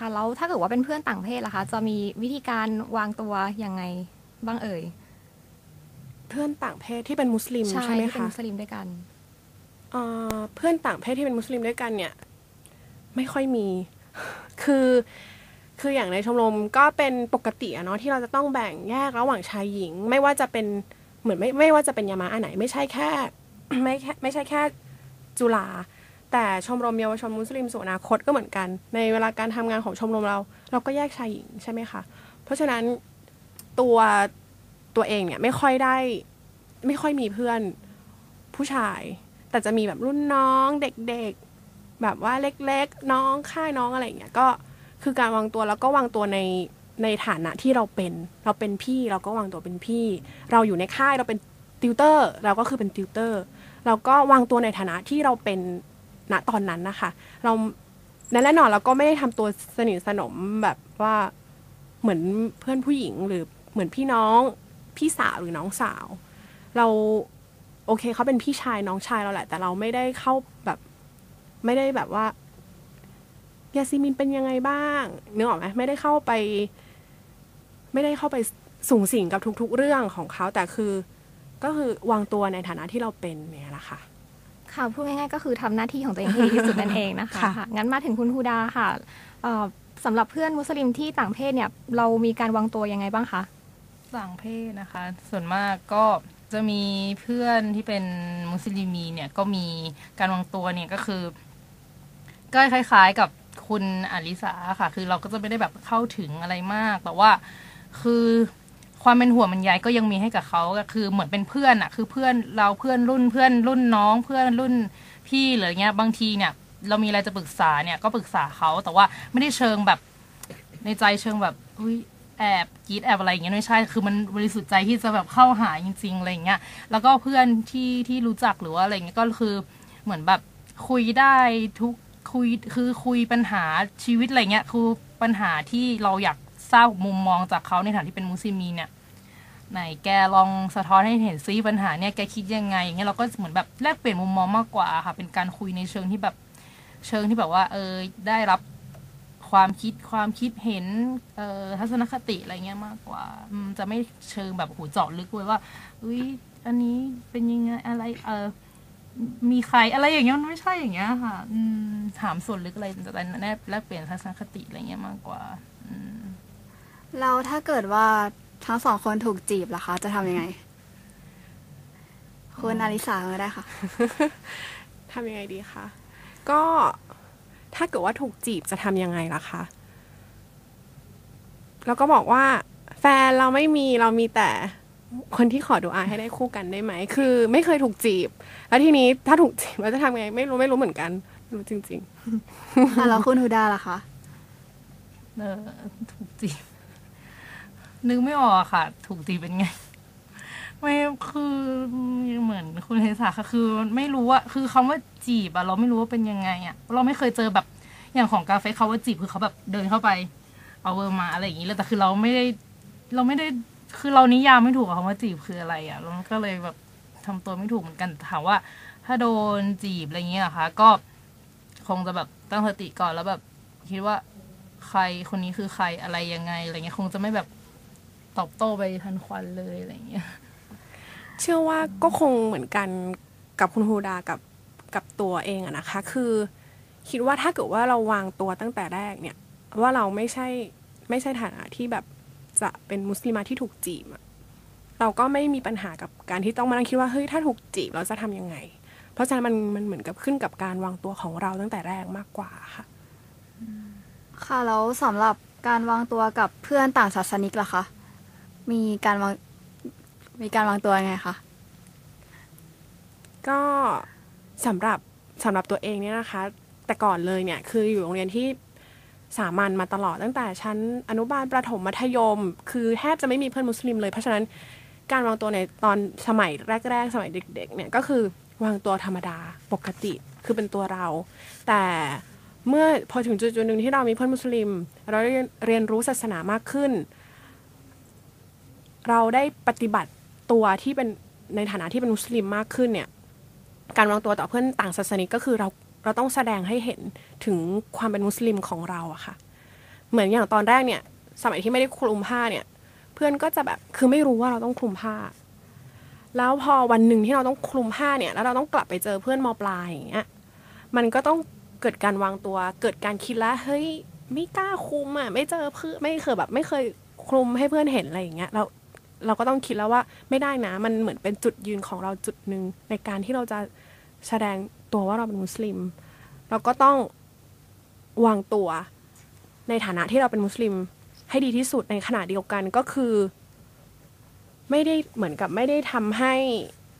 ค่ะแล้วถ้าเกิดว่าเป็นเพื่อนต่างเพศล่ะคะ จะมีวิธีการวางตัวยังไงบ้างเอ่ยเพื่อนต่างเพศที่เป็นมุสลิมใช่ไหมที่เป็นคะมุสลิมด้วยกัน เอ่อเพื่อนต่างเพศที่เป็นมุสลิมด้วยกันเนี่ย ไม่ค่อยมี คือคืออย่างในชมรมก็เป็นปกติอะเนาะที่เราจะต้องแบ่งแยกระหว่างชายหญิง ไม่ว่าจะเป็นเหมือนไม่ไม่ว่าจะเป็นยามาอันไหน ไม่ใช่แค่ ไม่แค่ไม่ใช่แค่จุฬา แต่ชมรมเยาวชนมุสลิมสู่อนาคตก็เหมือนกัน ในเวลาการทำงานของชมรมเรา เราก็แยกชายหญิงใช่ไหมคะ เพราะฉะนั้นตัวตัวเองเนี่ยไม่ค่อยได้ไม่ค่อยมีเพื่อนผู้ชาย แต่จะมีแบบรุ่นน้องเด็กๆ แบบว่าเล็กๆ น้องค่ายน้องอะไรอย่างเงี้ยก็คือการวางตัวแล้วก็วางตัวในในฐานะที่เราเป็นเราเป็นพี่เราก็วางตัวเป็นพี่ เราอยู่ในค่ายเราเป็นติวเตอร์ เราก็คือเป็นติวเตอร์ เราก็วางตัวในฐานะที่เราเป็น ณตอนนั้นนะคะ เราและแน่นอนเราก็ไม่ได้ทำตัวสนิทสนมแบบว่าเหมือนเพื่อนผู้หญิงหรือเหมือนพี่น้องพี่สาวหรือน้องสาว เราโอเคเขาเป็นพี่ชายน้องชายเราแหละ แต่เราไม่ได้เข้าแบบไม่ได้แบบว่ายาซีมินเป็นยังไงบ้างนึกออกไหมไม่ได้เข้าไป ไม่ได้เข้าไปสูงสิงกับทุก ๆ เรื่องของเขาแต่คือ ก็คือวางตัวในฐานะที่เราเป็นเนี่ยแหละค่ะ ค่ะพูดง่ายๆก็คือทำหน้าที่ของตัวเองให้ดีที่สุดนั่นเองนะคะค่ะค่ะงั้นมาถึงคุณฮูดาค่ะเอ่อสำหรับเพื่อนมุสลิมที่ต่างเพศเนี่ยเรามีการวางตัวยังไงบ้างคะต่างเพศนะคะ ส่วนมากก็จะมีเพื่อนที่เป็นมุสลิมีเนี่ยก็มีการวางตัวเนี่ยก็คือก็คล้าย ๆ กับคุณอลิสาค่ะ คือเราก็จะไม่ได้แบบเข้าถึงอะไรมาก แต่ว่าคือ ความเป็นห่วงมันใยก็ยังมีให้กับเขาก็คือเหมือนเป็นเพื่อนอะคือเพื่อนเราเพื่อนรุ่นเพื่อนรุ่นน้องเพื่อนรุ่นพี่หรืออย่างเงี้ยบางทีเนี่ย เรามีอะไรจะปรึกษาเนี่ยก็ปรึกษาเขาแต่ว่าไม่ได้เชิงแบบในใจเชิงแบบอุ้ยแอบกีดแอบอะไรอย่างเงี้ยไม่ใช่ คือมันบริสุทธิ์ใจที่จะแบบเข้าหาจริงๆอะไรอย่างเงี้ย แล้วก็เพื่อนที่ที่รู้จักหรือว่าอะไรเงี้ยก็คือเหมือนแบบคุยได้ทุกคุยคือคุยปัญหาชีวิตอะไรเงี้ยคือปัญหาที่เราอยากทราบมุมมองจากเขาในฐานะที่เป็นมุสลิมีเนี่ย ไหนแกลองสะท้อนให้เห็นซิปัญหาเนี่ยแกคิดยังไงอย่างเงี้ยเราก็เหมือนแบบแลกเปลี่ยนมุมมองมากกว่าค่ะ เป็นการคุยในเชิงที่แบบเชิงที่แบบว่า เออได้รับความคิดความคิดเห็นเอ่อทัศนคติอะไรเงี้ยมากกว่าอืมจะไม่เชิงแบบโหูเจาะลึกเลยว่าอุ้ยอันนี้เป็นยังไงอะไรเออมีใครอะไรอย่างเงี้ยมันไม่ใช่อย่างเงี้ยค่ะ อืมถามส่วนลึกอะไรแต่แนบแลกเปลี่ยนทัศนคติอะไรเงี้ยมากกว่า อืม เราถ้าเกิดว่า ทั้งสองคนถูกจีบล่ะคะ จะทำยังไง คุณอาริสาก็ได้ค่ะ ทำยังไงดีคะ ก็ถ้าเกิดว่าถูกจีบจะทำยังไงล่ะคะ แล้วก็บอกว่า แฟนเราไม่มีเรามีแต่คนที่ขอดูอาให้ได้คู่กันได้ไหม คือไม่เคยถูกจีบ แล้วทีนี้ถ้าถูกจีบเราจะทำยังไง ไม่รู้ไม่รู้เหมือนกันไม่รู้จริงอะแล้วคุณฮูดาล่ะคะ เออถูกจีบ นึกไม่ออกอะค่ะ ถูกจีเป็นไง ไม่คือเหมือนคุณเทสาค่ะคือไม่รู้ว่าคือคำว่าจีบอะเราไม่รู้ว่าเป็นยังไงอะเราไม่เคยเจอแบบอย่างของกาเฟ่เขาว่าจีบคือเขาแบบเดินเข้าไป เอาเบอร์มาอะไรอย่างนี้เลยแต่คือเราไม่ได้ เราไม่ได้คือเรานิยามไม่ถูกอะคำว่าจีบคืออะไรอะเราก็เลยแบบทำตัวไม่ถูกเหมือนกันถามว่า ถ้าโดนจีบอะไรอย่างเงี้ยเหรอคะ ก็คงจะแบบตั้งสติก่อนแล้วแบบคิดว่าใครคนนี้คือใครอะไรยังไงอะไรเงี้ยคงจะไม่แบบ ตอบโต้ไปทันควันเลยอะไรเงี้ยๆเชื่อว่าก็คงเหมือนกันกับคุณฮูดากับกับตัวเองอะนะคะ คือ คิดว่าถ้าเกิดว่าเราวางตัวตั้งแต่แรกเนี่ย ว่าเราไม่ใช่ไม่ใช่ฐานะที่แบบจะเป็นมุสลิมาที่ถูกจีบอะเราก็ไม่มีปัญหากับการที่ต้องมานั่งคิดว่าเฮ้ยถ้าถูกจีบเราจะทำยังไง เพราะฉะนั้นมันมันเหมือนกับขึ้นกับการวางตัวของเราตั้งแต่แรกมากกว่าค่ะ ค่ะแล้วสำหรับการวางตัวกับเพื่อนต่างศาสนิกล่ะคะ มีการวางมีการวางตัวยังไงคะก็สำหรับสำหรับตัวเองเนี่ยนะคะ แต่ก่อนเลยเนี่ยคืออยู่โรงเรียนที่สามัญมาตลอดตั้งแต่ชั้นอนุบาลประถมมัธยม คือแทบจะไม่มีเพื่อนมุสลิมเลย เพราะฉะนั้นการวางตัวในตอนสมัยแรก ๆ สมัยเด็ก ๆ เนี่ยก็คือวางตัวธรรมดาปกติคือเป็นตัวเรา แต่เมื่อพอถึงจุดๆหนึ่งที่เรามีเพื่อนมุสลิม เราเรียนรู้ศาสนามากขึ้น เราได้ปฏิบัติตัวที่เป็นในฐานะที่เป็นมุสลิมมากขึ้นเนี่ยการวางตัวต่อเพื่อนต่างศาสนิกก็คือเราเราต้องแสดงให้เห็นถึงความเป็นมุสลิมของเราอะค่ะ เหมือนอย่างตอนแรกเนี่ย สมัยที่ไม่ได้คลุมผ้าเนี่ย เพื่อนก็จะแบบคือไม่รู้ว่าเราต้องคลุมผ้า แล้วพอวันหนึ่งที่เราต้องคลุมผ้าเนี่ย แล้วเราต้องกลับไปเจอเพื่อนมอปลายอย่างเงี้ยมันก็ต้องเกิดการวางตัว เกิดการคิดแล้วเฮ้ยไม่กล้าคลุมอะไม่เจอเพื่อนไม่เคยแบบ ไม่เคยคลุมให้เพื่อนเห็นอะไรอย่างเงี้ยเรา เราก็ต้องคิดแล้วว่าไม่ได้นะ มันเหมือนเป็นจุดยืนของเราจุดหนึ่งในการที่เราจะแสดงตัวว่าเราเป็นมุสลิม เราก็ต้องวางตัวในฐานะที่เราเป็นมุสลิมให้ดีที่สุดในขณะเดียวกันก็คือ ไม่ได้เหมือนกับไม่ได้ทำให้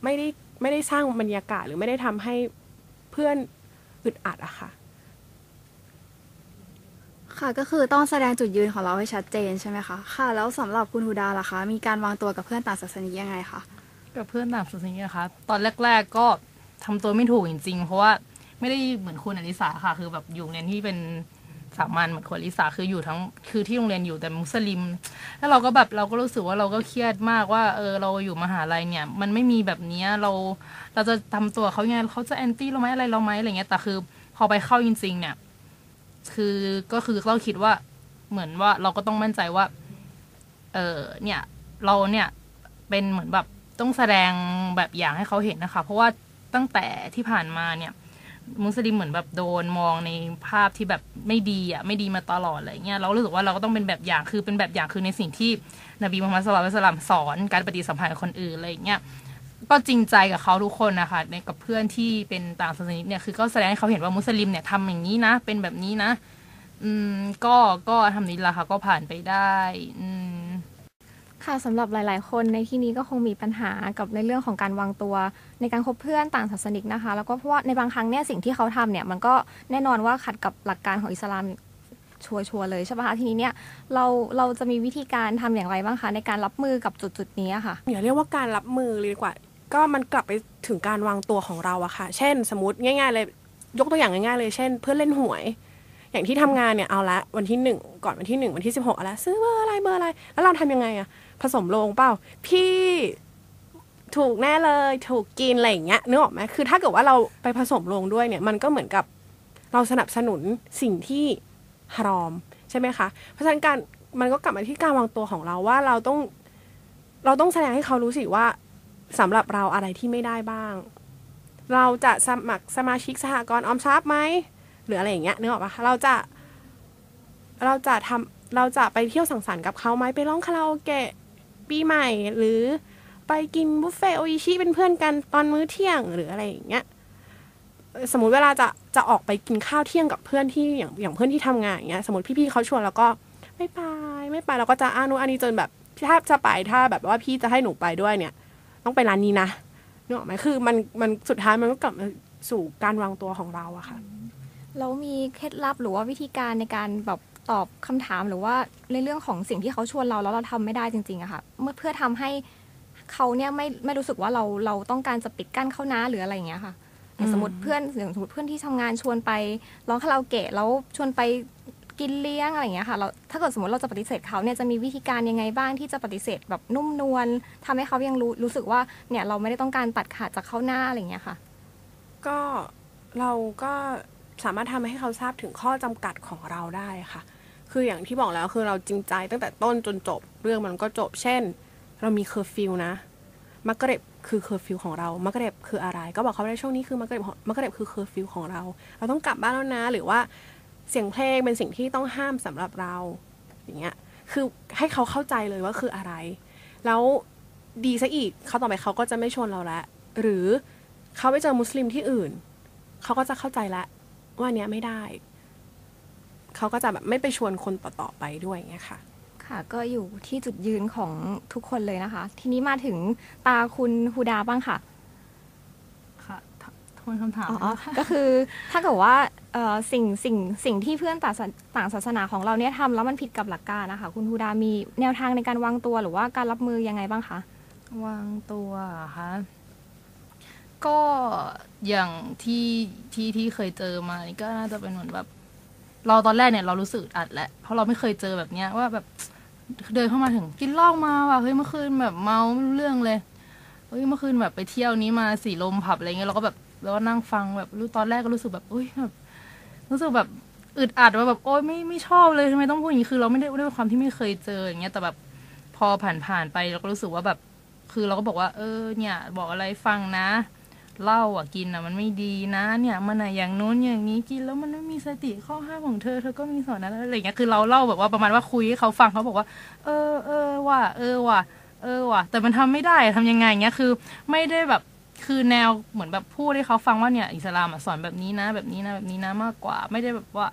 ไม่ได้ไม่ได้สร้างบรรยากาศหรือไม่ได้ทำให้เพื่อนอึดอัดอะค่ะ ค่ะก็คือต้องแสดงจุดยืนของเราให้ชัดเจนใช่ไหมคะค่ะ แล้วสำหรับคุณฮูดาล่ะคะมีการวางตัวกับเพื่อนต่างศาสนิกยังไงคะกับเพื่อนต่างศาสนานะคะตอนแรก ๆก็ทำตัวไม่ถูกจริงๆ เพราะว่าไม่ได้เหมือนคุณอลิสาค่ะ คือแบบอยู่โรงเรียนที่เป็นสามัญเหมือนคุณอลิสาคืออยู่ทั้งคือที่โรงเรียนอยู่แต่มุสลิม แล้วเราก็แบบเราก็รู้สึกว่าเราก็เครียดมากว่าเออเราอยู่มหาลัยเนี่ย มันไม่มีแบบเนี้ยเราเราจะทำตัวเขายังไงเขาจะแอนตี้เราไหมอะไรเราไหมอะไรเงี้ยแต่คือพอไปเข้าจริงๆเนี่ย คือก็คือเราคิดว่าเหมือนว่าเราก็ต้องมั่นใจว่า เออเนี่ย เราเนี่ยเป็นเหมือนแบบต้องแสดงแบบอย่างให้เขาเห็นนะคะ เพราะว่าตั้งแต่ที่ผ่านมาเนี่ย มุสลิมเหมือนแบบโดนมองในภาพที่แบบไม่ดีอะไม่ดีมาตลอดอะไรเงี้ยเรารู้สึกว่าเราก็ต้องเป็นแบบอย่างคือเป็นแบบอย่างคือในสิ่งที่นบีมุฮัมมัดสุลลัลลอฮุอะลัยฮิวะสัลลัมสอนการปฏิสัมพันธ์กับคนอื่นอะไรเงี้ย ก็จริงใจกับเขาทุกคนนะคะในกับเพื่อนที่เป็นต่างศาสนาเนี่ยคือก็แสดงให้เขาเห็นว่ามุสลิมเนี่ยทำอย่างนี้นะ เป็นแบบนี้นะ อืม ก็ก็ทำนี้ละค่ะก็ผ่านไปได้ อืมค่ะสำหรับหลาย ๆ คนในที่นี้ก็คงมีปัญหากับในเรื่องของการวางตัวในการคบเพื่อนต่างศาสนิกนะคะ แล้วก็เพราะว่าในบางครั้งเนี่ยสิ่งที่เขาทำเนี่ยมันก็แน่นอนว่าขัดกับหลักการของอิสลามชัวร์ๆเลยใช่ปะคะทีนี้เนี่ยเราเราจะมีวิธีการทำอย่างไรบ้างคะในการรับมือกับจุดๆนี้อะค่ะอย่าเรียกว่าการรับมือเลยดีกว่า ก็มันกลับไปถึงการวางตัวของเราอะค่ะ เช่น สมมติง่าย ๆ เลย ยกตัวอย่างง่ายๆ เลย เช่น เพื่อนเล่นหวย อย่างที่ทำงานเนี่ยเอาละวันที่หนึ่งก่อนวันที่หนึ่งวันที่สิบหกเอาละซื้อเบอร์อะไรเบอร์อะไร แล้วเราทำยังไงอะผสมโลงเปล่า พี่ถูกแน่เลยถูกกินอะไรอย่างเงี้ยนึกออกไหมคือถ้าเกิดว่าเราไปผสมลงด้วยเนี่ย มันก็เหมือนกับเราสนับสนุนสิ่งที่ฮารอมใช่ไหมคะ เพราะฉะนั้นการมันก็กลับมาที่การวางตัวของเราว่าเราต้อง เราต้องแสดงให้เขารู้สิว่า สำหรับเราอะไรที่ไม่ได้บ้าง เราจะสมัครสมาชิกสหกรณ์ออมทรัพย์ไหมหรืออะไรอย่างเงี้ยนึกออกปะเราจะ เราจะทำเราจะไปเที่ยวสังสรรค์กับเขาไหมไปร้องคาราโอเกะปีใหม่ หรือไปกินบุฟเฟ่ต์โออิชิเป็นเพื่อนกันตอนมื้อเที่ยงหรืออะไรอย่างเงี้ยสมมุติเวลาจะจะออกไปกินข้าวเที่ยงกับเพื่อนที่อย่างอย่างเพื่อนที่ทำงานอย่างเงี้ยสมมติพี่ๆเขาชวนแล้วก็ไม่ไปไม่ไปเราก็จะอ้านุอันนี้จนแบบถ้าจะไปถ้าแบบว่าพี่จะให้หนูไปด้วยเนี่ย ต้องไปร้านนี้นะนึกออกไหมคือมันมันสุดท้ายมันก็กลับมาสู่การวางตัวของเราอะค่ะเรามีเคล็ดลับหรือว่าวิธีการในการแบบตอบคำถามหรือว่าในเรื่องของสิ่งที่เขาชวนเราแล้วเราทำไม่ได้จริงๆอะค่ะ เมื่อเพื่อทำให้เขาเนี่ยไม่ไม่รู้สึกว่าเราเราต้องการจะปิดกั้นเขานะหรืออะไรอย่างเงี้ยค่ะสมมติเพื่อนอย่างสมมติเพื่อนที่ทำงานชวนไปร้องคาราโอเกะแล้วชวนไป กินเลี้ยงอะไรอย่างเงี้ยค่ะเราถ้าเกิดสมมติเราจะปฏิเสธเขาเนี่ยจะมีวิธีการยังไงบ้างที่จะปฏิเสธแบบนุ่มนวลทำให้เขายังรู้รู้สึกว่าเนี่ยเราไม่ได้ต้องการตัดขาดจากเขาหน้าอะไรอย่างเงี้ยค่ะ ก็เราก็สามารถทำให้เขาทราบถึงข้อจำกัดของเราได้ค่ะ คืออย่างที่บอกแล้วคือเราจริงใจตั้งแต่ต้นจนจบ เรื่องมันก็จบ เช่น เรามีเคอร์ฟิวนะมักกะเร็บคือเคอร์ฟิวของเรามักกะเร็บคืออะไร ก็บอกเขาไปในช่วงนี้คือมักกะเร็บของมักกะเร็บคือเคอร์ฟิวของเรา เราต้องกลับบ้านแล้วนะ หรือว่า เสียงเพลงเป็นสิ่งที่ต้องห้ามสำหรับเราอย่างเงี้ยคือให้เขาเข้าใจเลยว่าคืออะไร แล้วดีซะอีกเขาต่อไปเขาก็จะไม่ชวนเราละหรือเขาไปเจอมุสลิมที่อื่น เขาก็จะเข้าใจละว่าเนี้ยไม่ได้ เขาก็จะแบบไม่ไปชวนคนต่อๆไปด้วยอย่างเงี้ยค่ะค่ะก็อยู่ที่จุดยืนของทุกคนเลยนะคะ ทีนี้มาถึงตาคุณฮูดาบ้างค่ะ วนคำถาม อ๋อนะคะก็คือถ้าเกิดว่าเอ่อสิ่งสิ่งสิ่งที่เพื่อนต่างศาต่างศาสนาของเราเนี่ยทำแล้วมันผิดกับหลักการนะคะ คุณฮูดามีแนวทางในการวางตัวหรือว่าการรับมือยังไงบ้างคะ วางตัวเหรอคะก็อย่างที่ที่ที่เคยเจอมานี่ก็น่าจะเป็นเหมือนแบบ เราตอนแรกเนี่ยเรารู้สึกอึดอัดแหละเพราะเราไม่เคยเจอแบบเนี้ยว่าแบบเดินเข้ามาถึงกินเหล้ามาว่ะเฮ้ยเมื่อคืนแบบเมาไม่รู้เรื่องเลยเฮ้ยเมื่อคืนแบบไปเที่ยวนี้มาสีลมผับอะไรเงี้ยเราก็แบบ แล้วก็นั่งฟังแบบรู้ตอนแรกก็รู้สึกแบบอุ้ยแบบรู้สึกแบบอึดอัดว่าแบบโอ๊ยไม่ไม่ชอบเลยทำไมต้องพูดอย่างนี้คือเราไม่ได้ด้วยความที่ไม่เคยเจออย่างเงี้ยแต่แบบพอผ่านผ่านไปเราก็รู้สึกว่าแบบ คือเราก็บอกว่า เออ เนี่ย บอกอะไรฟังนะเหล้าอะกินอะมันไม่ดีนะ เนี่ยมันอะอย่างนู้นอย่างนี้กินแล้วมันไม่มีสติข้อห้ามของเธอเธอก็มีสอนนะอะไรอย่างเงี้ยคือเราเล่าแบบว่าประมาณว่าคุยให้เขาฟังเขาบอกว่า เออเออว่ะเออว่ะเออว่ะแต่มันทำไม่ได้ทำยังไงเงี้ยคือ ไม่ได้แบบ คือแนวเหมือนแบบพูดให้เขาฟังว่าเนี่ยอิสลามสอนแบบนี้นะ แบบนี้นะแบบนี้นะมากกว่า ไม่ได้แบบว่า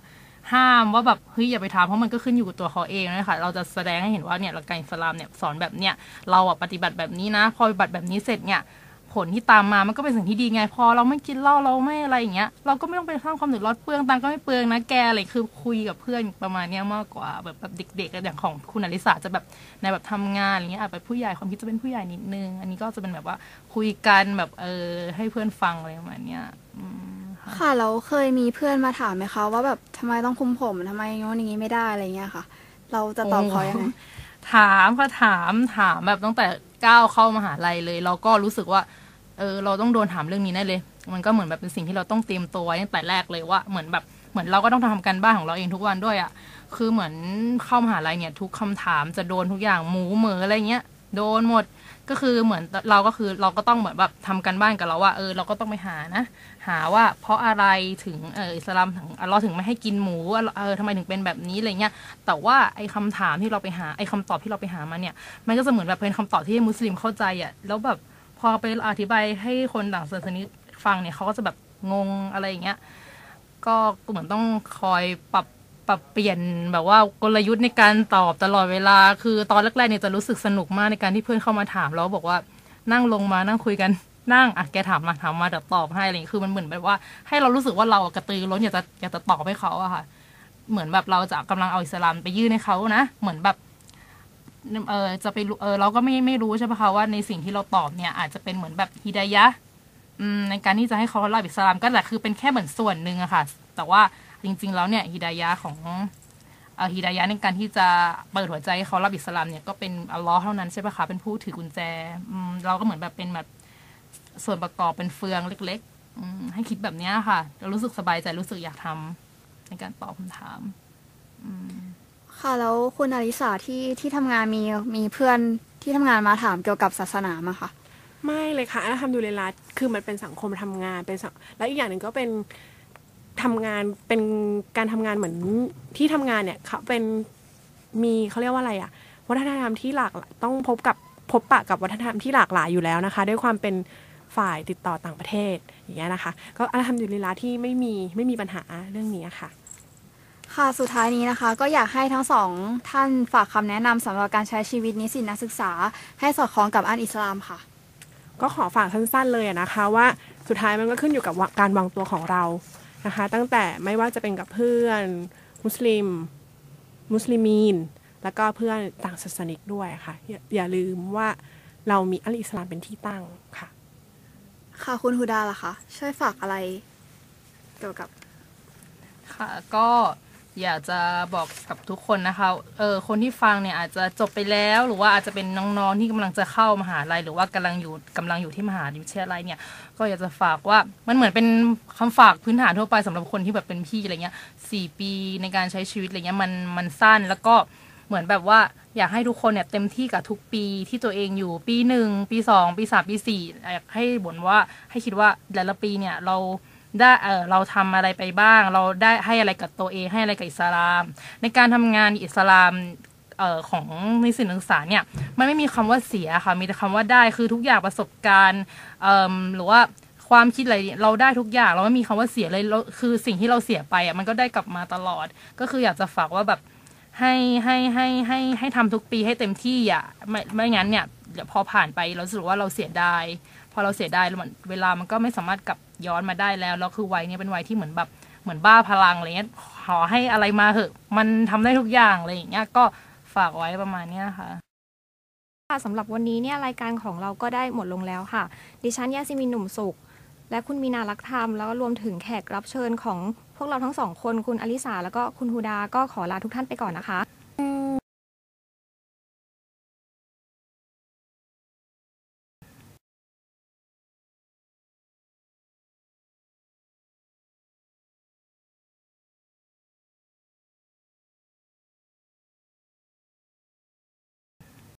ห้ามว่าแบบเฮ้ยอย่าไปทำเพราะมันก็ขึ้นอยู่กับตัวเขาเองนะคะเราจะแสดงให้เห็นว่าเนี่ยหลักการอิสลามเนี่ยสอนแบบเนี่ยเราอะปฏิบัติแบบนี้นะ พอปฏิบัติแบบนี้เสร็จเนี่ย ผลที่ตามมามันก็เป็นสิ่งที่ดีไงพอเราไม่กินเหล้าเราไม่อะไรอย่างเงี้ยเราก็ไม่ต้องไปสร้างความเดือดร้อนเปลืองตังค์ก็ไม่เปลืองนะแกอะไรคือคุยกับเพื่อนประมาณเนี้ยมากกว่าแบบแบบเด็กๆอย่างของคุณอลิสาจะแบบในแบบทำงานอะไรเงี้ยอาจแบบผู้ใหญ่ความคิดจะเป็นผู้ใหญ่นิดนึง อันนี้ก็จะเป็นแบบว่าคุยกันแบบเออให้เพื่อนฟังอะไรประมาณเนี้ยอืมค่ะค่ะแล้วเคยมีเพื่อนมาถามไหมคะว่าแบบทำไมต้องคุมผมทำไมโน้นอย่างนี้ไม่ได้อะไรเงี้ยค่ะ เราจะตอบเขายังไงถามค่ะถามถามแบบตั้งแต่ก้าวเข้ามหาลัยเลย เราก็รู้สึกว่า เออเราต้องโดนถามเรื่องนี้แน่เลย มันก็เหมือนแบบเป็นสิ่งที่เราต้องเตรียมตัวไว้ตั้งแต่แรกเลยว่าเหมือนแบบเหมือนเราก็ต้องทำการบ้านของเราเองทุกวันด้วยอะ่ะคือเหมือนเข้ามหาลัยเนี่ย ทุกคำถามจะโดนทุกอย่างหมูเหมืออะไรเงี้ยโดนหมดก็คือเหมือนเราก็คือเราก็ต้องเหมือนแบบทำกันบ้านกับเราว่าเออเราก็ต้องไปหานะ หาว่าเพราะอะไรถึงเอออิสลามถึงเลอฮ์ถึงไม่ให้กินหมูเออทำไมถึงเป็นแบบนี้อะไรเงี้ยแต่ว่าไอ้คำถามที่เราไปหาไอ้คำตอบที่เราไปหามาเนี่ย มันก็จะเหมือนแบบเป็นคำตอบที่มุสลิมเข้าใจอะแล้วแบบ พอไปอธิบายให้คนต่างศาสนาฟังเนี่ยเขาก็จะแบบงงอะไรอย่างเงี้ยก็เหมือนต้องคอยปรับปรับเปลี่ยนแบบว่ากลยุทธ์ในการตอบตลอดเวลา คือตอนแรกๆเนี่ยจะรู้สึกสนุกมากในการที่เพื่อนเข้ามาถามแล้วบอกว่านั่งลงมานั่งคุยกันนั่งอะแกถามมาถามมาเดี๋ยวตอบให้อะไรอย่างเงี้ยคือมันเหมือนแบบว่า ให้เรารู้สึกว่าเรากระตือร้นอยากจะอยากจะตอบให้เขาอะค่ะ เหมือนแบบเราจะกำลังเอาอิสลามไปยื่นให้เขานะ เหมือนแบบ เออจะไปรู้เออเราก็ไม่ไม่รู้ใช่ปะคะว่าในสิ่งที่เราตอบเนี่ยอาจจะเป็นเหมือนแบบฮิดายะในการที่จะให้เขารับอิสลามก็แหละคือเป็นแค่เหมือนส่วนหนึ่งอะค่ะ แต่ว่าจริง ๆ แล้วเนี่ยฮิดายะของฮิดายะในการที่จะเปิดหัวใจให้เขารับอิสลามเนี่ยก็เป็นอัลลอฮ์เท่านั้นใช่ปะคะเป็นผู้ถือกุญแจอืมเราก็เหมือนแบบเป็นแบบส่วนประกอบเป็นเฟืองเล็กๆให้คิดแบบนี้ค่ะ เรารู้สึกสบายใจรู้สึกอยากทำในการตอบคำถาม ค่ะ แล้วคุณอลิสาที่ที่ทำงานมีมีเพื่อนที่ทำงานมาถามเกี่ยวกับศาสนามาค่ะ ไม่เลยค่ะอัลฮัมดุลิลละคือมันเป็นสังคมทำงานเป็นสังแล้วอีกอย่างหนึ่งก็เป็นทำงานเป็นการทำงานเหมือนที่ทำงานเนี่ยเขาเป็นมีเขาเรียกว่าอะไรอะวัฒนธรรมที่หลากหลายต้องพบกับพบปะกับวัฒนธรรมที่หลากหลายอยู่แล้วนะคะ ด้วยความเป็นฝ่ายติดต่อต่างประเทศอย่างเงี้ยนะคะ ก็อัลฮัมดุลิลละที่ไม่มีไม่มีปัญหาเรื่องนี้ค่ะ ค่ะสุดท้ายนี้นะคะ ก็อยากให้ทั้งสองท่านฝากคำแนะนำสำหรับการใช้ชีวิตนิสิตนักศึกษา ให้สอดคล้องกับอันอิสลามค่ะ ก็ขอฝากสั้นๆเลยอะนะคะว่าสุดท้ายมันก็ขึ้นอยู่กับว่าการวางตัวของเรานะคะ ตั้งแต่ไม่ว่าจะเป็นกับเพื่อน มุสลิม มุสลิมีน แล้วก็เพื่อนต่างศาสนิกด้วยค่ะอย่าอย่าลืมว่าเรามีอัลอิสลามเป็นที่ตั้งค่ะ ค่ะคุณฮูดาล่ะคะช่วยฝากอะไรเกี่ยวกับค่ะก็ อยากจะบอกกับทุกคนนะคะเออคนที่ฟังเนี่ยอาจจะจบไปแล้วหรือว่าอาจจะเป็นน้องๆที่กำลังจะเข้ามหาลัยหรือว่ากำลังอยู่กำลังอยู่ที่มหาวิทยาลัยเนี่ย ก็อยากจะฝากว่ามันเหมือนเป็นคำฝากพื้นฐานทั่วไปสำหรับคนที่แบบเป็นพี่อะไรเงี้ยสี่ปีในการใช้ชีวิตอะไรเงี้ยมันมันสั้นแล้วก็เหมือนแบบว่าอยากให้ทุกคนเนี่ยเต็มที่กับทุกปีที่ตัวเองอยู่ปีหนึ่งปีสองปีสามปีสี่อยากให้บ่นว่าให้คิดว่าแต่ละปีเนี่ยเรา ได้เออเราทำอะไรไปบ้าง เราได้ให้อะไรกับตัวเองให้อะไรกับอิสลาม ในการทำงานอิสลามเออของนิสิตนักศึกษาเนี่ยมันไม่มีคำว่าเสียค่ะมีแต่คำว่าได้คือทุกอย่างประสบการณ์เออหรือว่าความคิดอะไรเราได้ทุกอย่างเราไม่มีคำว่าเสียเลยคือสิ่งที่เราเสียไปอะมันก็ได้กลับมาตลอด ก็คืออยากจะฝากว่าแบบให้ให้ให้ให้ให้ทำทุกปีให้เต็มที่อะไม่ไม่งั้นเนี่ยเดี๋ยวพอผ่านไปเราสึกว่าเราเสียดาย พอเราเสียดายเวลามันก็ไม่สามารถกลับย้อนมาได้แล้วแล้วคือวัยนี้เป็นวัยที่เหมือนแบบเหมือนบ้าพลังอะไรเงี้ยขอให้อะไรมาเหอะ มันทำได้ทุกอย่างอะไรอย่างเงี้ยก็ฝากไว้ประมาณเนี้ยค่ะค่ะสำหรับวันนี้เนี่ยรายการของเราก็ได้หมดลงแล้วค่ะ ดิฉันยาซิมินหนุ่มสุข และคุณมีนารักธรรม แล้วก็รวมถึงแขกรับเชิญของพวกเราทั้งสองคนคุณอลิสาแล้วก็คุณฮูดาก็ขอลาทุกท่านไปก่อนนะคะ